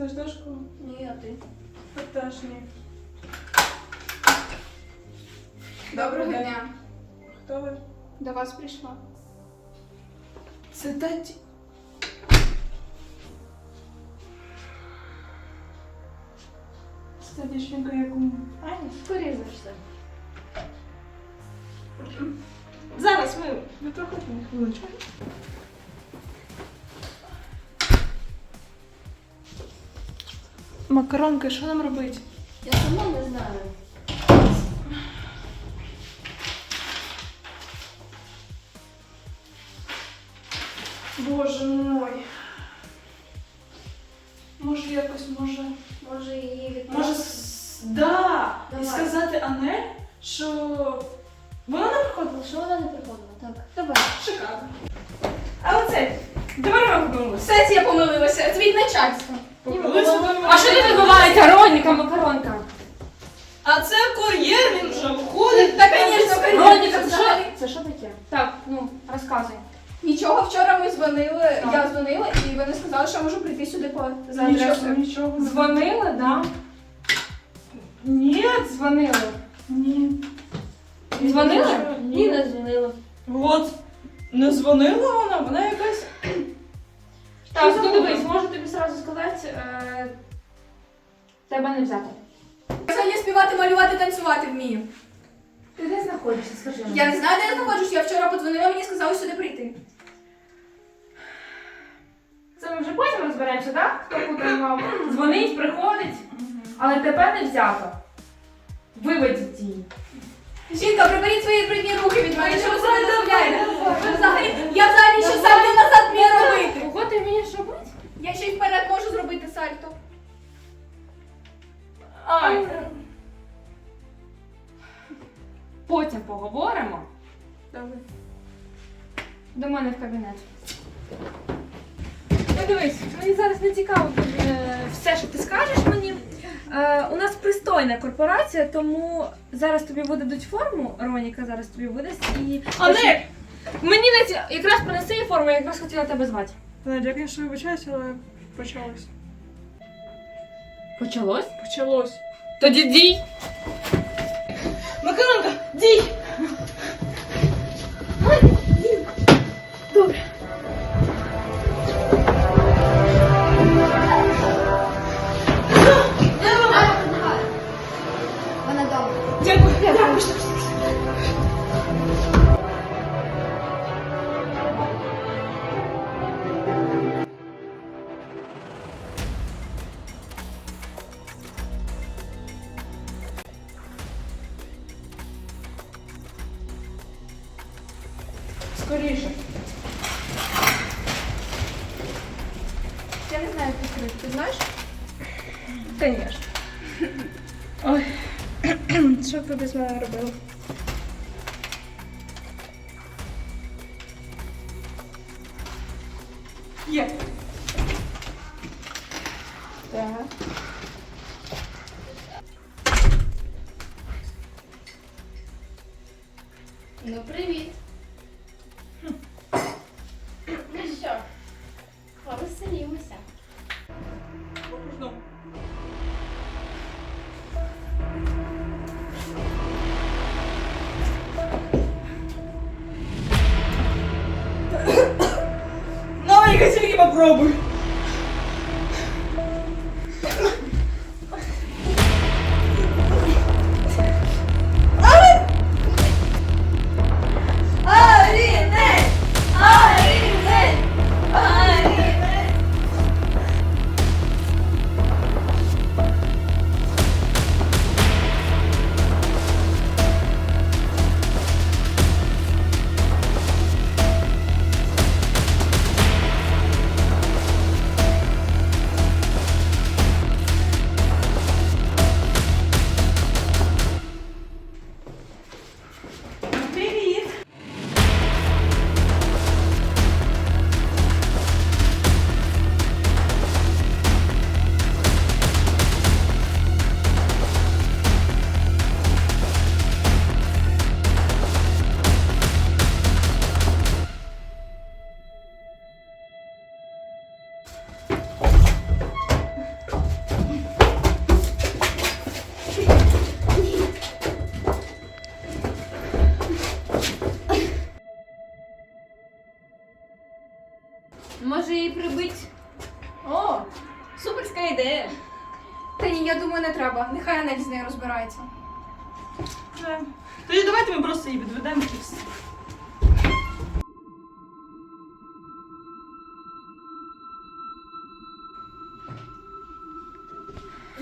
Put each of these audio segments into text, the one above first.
Ти ж до школи? Ні, а ти. Я теж ні. Доброго день. дня. Хто ви? До вас прийшла. Це таті. Це та дівчинка, яку... Аня? Скоріше за все. Зараз ми. Ви проходьте на хвилиночку. Макаронки, що нам робити? Я сама не знаю. Боже мой. Може якось, може. Може її відправити? Може, с- да! І сказати Анель, що вона не приходила. Що вона не приходила? Так. Давай. Шикарно. А оце, давай робимо. Сесі, я помилилася. Звідь начальство. А що не відбувається? Роніка, макаронка. А це кур'єр, він вже входить. Та, звісно, Роніка, це що? Це що таке? Так, ну, розказуй. Нічого, вчора ми дзвонили, Так. я дзвонила, і вони сказали, що я можу прийти сюди по за Нічого, адресою. нічого. Дзвонили, да? Ні, Дзвонили. ні. Дзвонили? Ні, не дзвонили. От, не дзвонила вона, вона якась... Так, ну дивись, мова? Сразу сказати, е, тебе не взяти. Взагалі співати, малювати, танцювати вмію. Ти де знаходишся, скажи мені? Я не знаю, де я знаходжусь, я вчора подзвонила, мені сказали сюди прийти. Це ми вже потім розберемося, так? Хто куди мав. Дзвонить, приходить, але тебе не взято. Виведіть її. Жінка, приберіть свої брудні руки від мене, що ви собі дозволяєте? Ви взагалі, я взагалі ще сальто назад вмію робити. Кого ти вмієш робити? Я ще й вперед можу зробити сальто. Ай. Потім поговоримо. Добре. До мене в кабінет. Ну дивись, мені зараз не цікаво е, все, що ти скажеш мені. Е, у нас пристойна корпорація, тому зараз тобі видадуть форму. Роніка зараз тобі видасть і. Анель! Мені не ці... якраз принеси їй форму, я якраз хотіла тебе звати. Надя, я, звісно, вибачаюсь, але почалось. Почалось? Почалось. Тоді дій! Макаронка, дій! Вона Скоріше. Я не знаю, як відкрити. Ти знаєш? Конечно. Ой, що б ви без мене робили? Є. Так. Ну, привіт. kasi naging mag-robber. Прибить. О, суперська ідея. Та ні, я думаю, не треба. Нехай Анель з нею розбирається. Е, Тоді давайте ми просто її відведемо і все.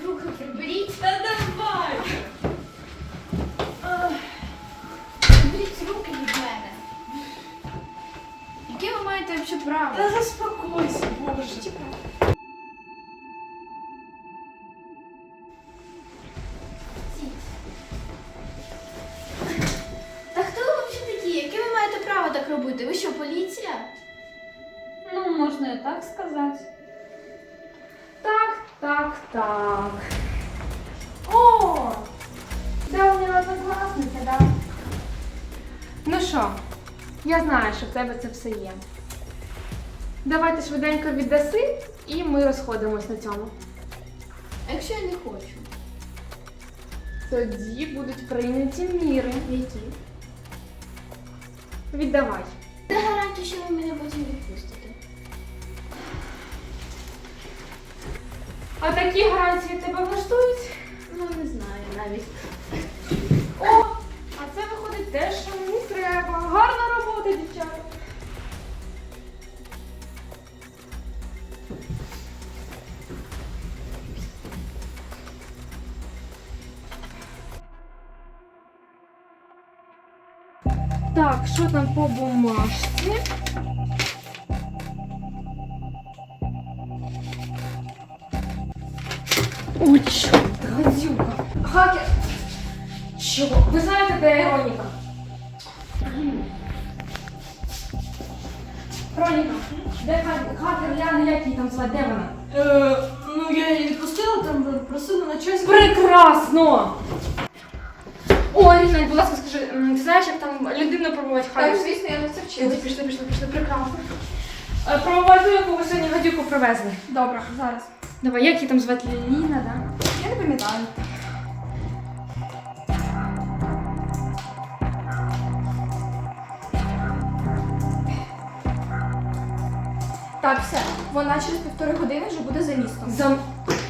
Руки приберіть. Та давай! Приберіть руки від мене. Яке взагалі право? Та заспокойся, боже. Та хто ви взагалі такі? Яке ви маєте право так робити? Ви що, поліція? Ну, можна і так сказати. Так, так, так. О! Давня однокласниця, да? Ну що, я знаю, що в тебе це все є. Давай ти швиденько віддаси, і ми розходимось на цьому. А якщо я не хочу? Тоді будуть прийняті міри. Які? Віддавай. Де гарантія, що ви мене потім відпустите? А такі гарантії тебе влаштують? Ну, не знаю навіть. Так, що там по бумажці? Ой, чорт, гадюка. Хакер. Чого? Ви знаєте, де Роніка? Роніка, де хакер? Хакер Ляна, як її там звати? Де вона? Е, ну я її відпустила, там просила на час. Прекрасно! О, Рінань, будь ласка, скажи, м, ти знаєш, як там людину пробувати в хаті? Так, звісно, я на це Пішли, вчилась. пішли, пішли, пішли, прекрасно. Е, Пробувати ту, яку ви сьогодні гадюку привезли. Добре, зараз. Давай, як її там звати? Ліна, да? Я не пам'ятаю. Так, все. Вона через півтори години вже буде за містом. Зам...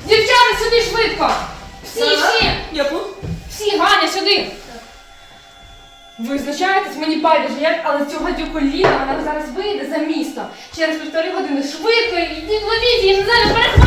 Дівчата, сюди швидко! Всі, всі! Я тут. Всі, Ганя, сюди! Ви знущаєтесь, мені байдуже, як, але цю гадюку Ліна, вона зараз вийде за місто. Через півтори години швидко, і ловіть її, не зараз!